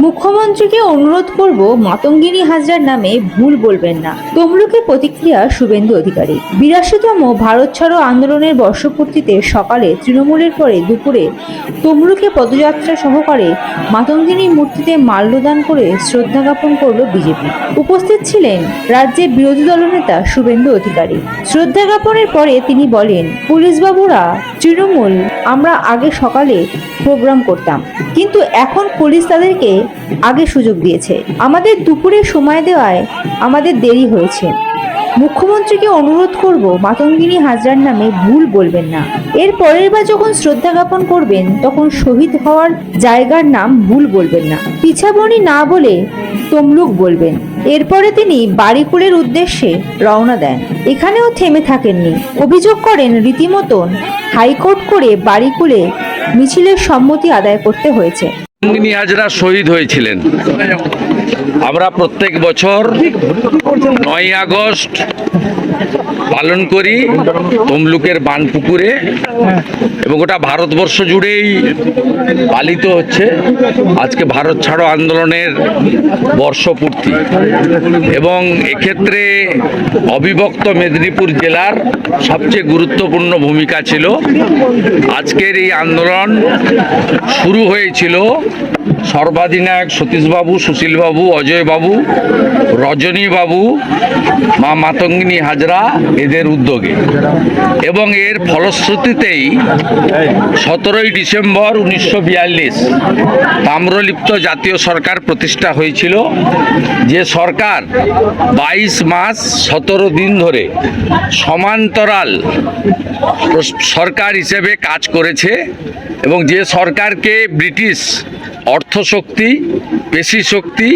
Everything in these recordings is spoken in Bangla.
মুখ্যমন্ত্রীকে অনুরোধ করব মাতঙ্গিনী হাজরার নামে ভুল বলবেন না। তমলুকে প্রতিক্রিয়া শুভেন্দু অধিকারী। বিরাশিতম ভারত ছাড়ো আন্দোলনের বর্ষপূর্তিতে সকালে তৃণমূলের পরে দুপুরে তমলুকে পদযাত্রা সহকারে মাতঙ্গিনীর মূর্তিতে মাল্যদান করে শ্রদ্ধা জ্ঞাপন করল বিজেপি। উপস্থিত ছিলেন রাজ্যের বিরোধী দলনেতা শুভেন্দু অধিকারী। শ্রদ্ধা জ্ঞাপনের পরে তিনি বলেন, পুলিশবাবুরা তৃণমূল আমরা আগে সকালে প্রোগ্রাম করতাম। কিন্তু এখন পুলিশ তাদেরকে আগে সুযোগ দিয়েছে। আমাদের দুপুরে সময় দেওয়ায় আমাদের দেরি হয়েছে। মুখ্যমন্ত্রীকে অনুরোধ করব, মাতঙ্গিনী হাজরার নামে ভুল বলবেন না। এর পরের বার যখন শ্রদ্ধা জ্ঞাপন করবেন, তখন শহীদ হওয়ার জায়গার নাম ভুল বলবেন না। পিছাবনি না বলে তমলুক বলবেন। এরপরে তিনি বাড়িকুলের উদ্দেশ্যে রওনা দেন। এখানেও থেমে থাকেননি। অভিযোগ করেন, রীতিমতন হাইকোর্ট করে বাড়িকুলে মিছিলের সম্মতি আদায় করতে হয়েছে। শহীদ হয়েছিলেন। আমরা প্রত্যেক বছর নয় আগস্ট পালন করি তমলুকের বানপুকুরে এবং গোটা ভারতবর্ষ জুড়েই পালিত হচ্ছে। আজকে ভারত ছাড়ো আন্দোলনের বর্ষপূর্তি। এবং এক্ষেত্রে অবিভক্ত মেদিনীপুর জেলার সবচেয়ে গুরুত্বপূর্ণ ভূমিকা ছিল। আজকের এই আন্দোলন শুরু হয়েছিল সর্বাধিনায়ক সতীশবাবু, সুশীলবাবু, অজয়বাবু, রজনীবাবু, মা মাতঙ্গিনী হাজরা এদের উদ্যোগে। এবং এর ফলশ্রুতিতেই সতেরোই ডিসেম্বর উনিশশো বিয়াল্লিশ তাম্রলিপ্ত জাতীয় সরকার প্রতিষ্ঠা হয়েছিল। যে সরকার বাইশ মাস সতেরো দিন ধরে সমান্তরাল সরকার হিসেবে কাজ করেছে এবং যে সরকারকে ব্রিটিশ অর্থশক্তি, পেশি শক্তি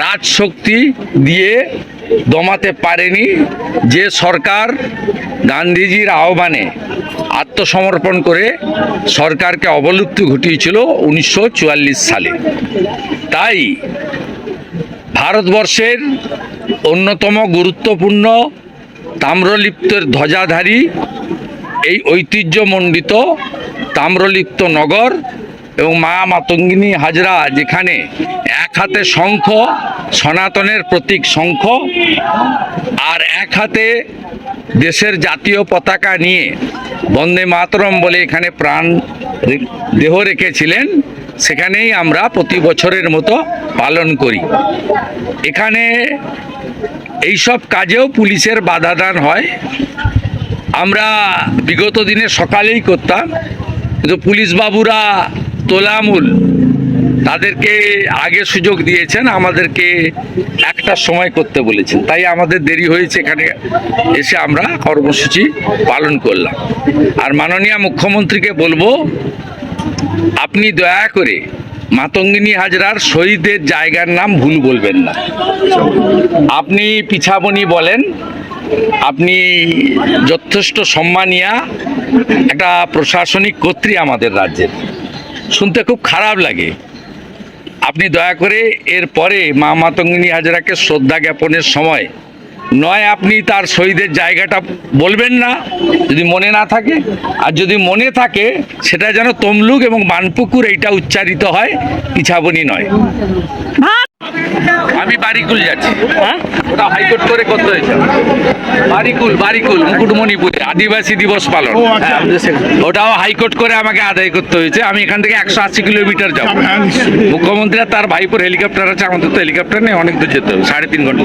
রাজশক্তি দিয়ে দমাতে পারেনি যে সরকার গান্ধীজির আহ্বানে আত্মসমর্পণ করে সরকারকে অবলুপ্তি ঘটিয়েছিল উনিশশো চুয়াল্লিশ সালে। তাই ভারতবর্ষের অন্যতম গুরুত্বপূর্ণ তাম্রলিপ্তের ধ্বজাধারী এই ঐতিহ্যমণ্ডিত তাম্রলিপ্ত নগর এবং মা মাতঙ্গিনী হাজরা যেখানে এক হাতে শঙ্খ, সনাতনের প্রতীক শঙ্খ, আর এক হাতে দেশের জাতীয় পতাকা নিয়ে বন্দে মাতরম বলে এখানে প্রাণ দেহ রেখেছিলেন, সেখানেই আমরা প্রতি বছরের মতো পালন করি। এখানে এইসব কাজেও পুলিশের বাধাদান হয়। আমরা বিগত দিনে সকালেই করতাম, কিন্তু পুলিশ বাবুরা তোলামূল। তাদেরকে আগে সুযোগ দিয়েছেন, আমাদেরকে একটা সময় করতে বলেছেন। তাই আমাদের দেরি হয়েছে, এখানে এসে আমরা কর্মসূচি পালন করলাম। আর মাননীয় মুখ্যমন্ত্রীকে বলব, আপনি দয়া করে মাতঙ্গিনী হাজরার শহীদের জায়গার নাম ভুল বলবেন না। আপনি পিছাবনি বলেন, আপনি যথেষ্ট সম্মানিয়া একটা প্রশাসনিক কর্ত্রী আমাদের রাজ্যের। শুনতে খুব খারাপ লাগে। আপনি দয়া করে এর পরে মা মাতঙ্গিনী হাজরাকে শ্রদ্ধা জ্ঞাপনের সময়, নয় আপনি তার শহীদের জায়গাটা বলবেন না, যদি মনে না থাকে। আর যদি মনে থাকে, সেটা যেন তমলুক এবং বানপুকুর এইটা উচ্চারিত হয়, পিছাবনি নয়। আমি বারিকুল যাচ্ছি। হ্যাঁ? ওটা হাইকোর্ট করে করতে হয়েছে? বারিকুল বারিকুল মুকুটমণিপুরে আদিবাসী দিবস পালন। হ্যাঁ, ওটাও হাইকোর্ট করে আমাকে আদায় করতে হয়েছে। আমি এখান থেকে একশো আশি কিলোমিটার যাব। মুখ্যমন্ত্রী আর তার ভাইপুর হেলিকপ্টার আছে আমাদের তো হেলিকপ্টার নেই অনেক দূর যেতে হবে সাড়ে তিন ঘণ্টা।